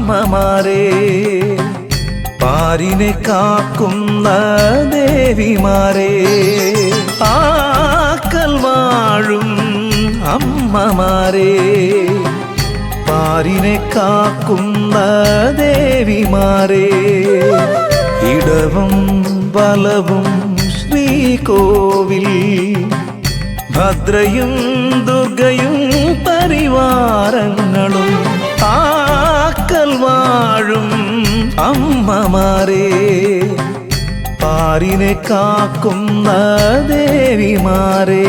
അമ്മമാരെ പാരിനെ കാക്കുന്ന ദേവിമാരെ ആക്കൽ വാഴും അമ്മമാരെ പാരിനെ കാക്കുന്ന ദേവിമാരെ ഇടവും വലവും ശ്രീകോവിൽ ഭദ്രയും ദുർഗയും പരിവാരങ്ങളും വാഴും അമ്മമാരെ. പാരിനെ കാക്കുന്ന ദേവിമാരെ.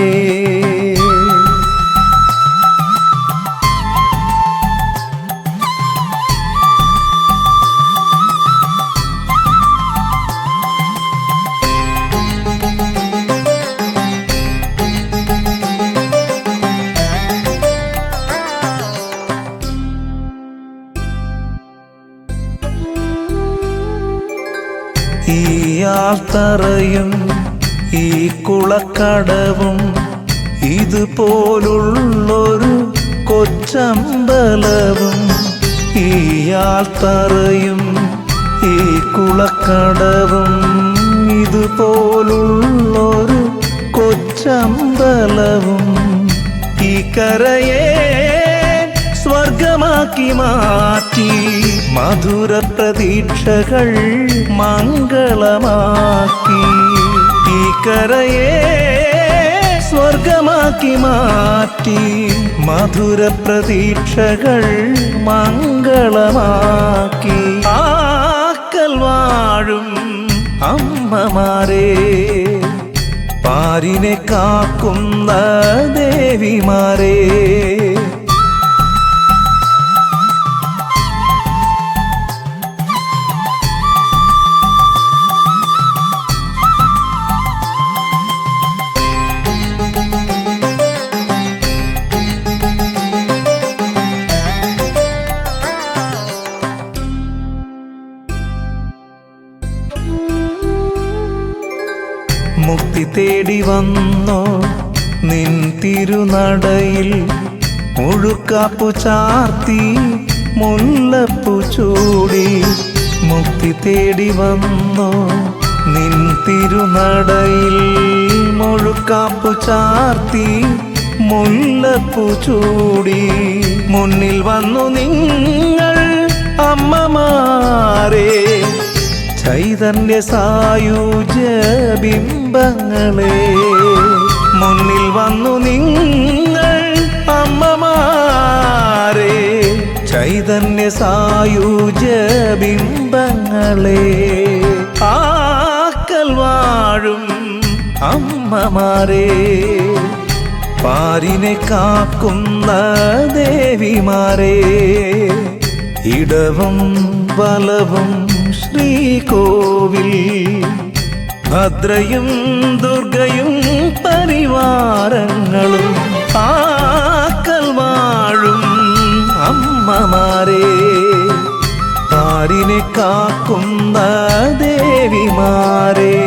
ഈ ഈ കുളക്കടവും ഇതുപോലുള്ളൊരു കൊച്ചമ്പലവും ഈ ആൽത്തറയും ഈ കുളക്കടവും ഇതുപോലുള്ളൊരു കൊച്ചമ്പലവും ഈ കരയെ സ്വർഗമാക്കി മാറ്റി മധുര പ്രതീക്ഷകൾ മംഗളമാക്കി. ഈ കരയെ സ്വർഗമാക്കി മാറ്റി മധുര പ്രതീക്ഷകൾ മംഗളമാക്കി. ആക്കൽ വാഴും അമ്മമാരെ പാരിനെ കാക്കുന്ന ദേവിമാരെ. മുക്തി തേടി വന്നോ. നിൻ തിരുനടയിൽ മുഴുക്കാപ്പു ചാർത്തി മുല്ലപ്പു ചൂടി. മുക്തി തേടി വന്നോ. നിൻ തിരുനടയിൽ മുഴുക്കാപ്പു ചാർത്തി മുല്ലപ്പു ചൂടി. മുന്നിൽ വന്നു നിങ്ങൾ ചൈതന്യ സായുജ ബിംബങ്ങളെ മുന്നിൽ വന്നു നിങ്ങൾ അമ്മമാരെ. ചൈതന്യ സായുജ ബിംബങ്ങളെ ആക്കൽ വാഴും അമ്മമാരെ. പാരിനെ കാക്കുന്ന ദേവിമാരെ ഇടവും വലവും ശ്രീകോവിൽ. ഭദ്രയും ദുർഗയും പരിവാരങ്ങളും ആക്കൽ വാഴും അമ്മമാരെ. ആരിനെ കാക്കുന്ന ദേവിമാരെ.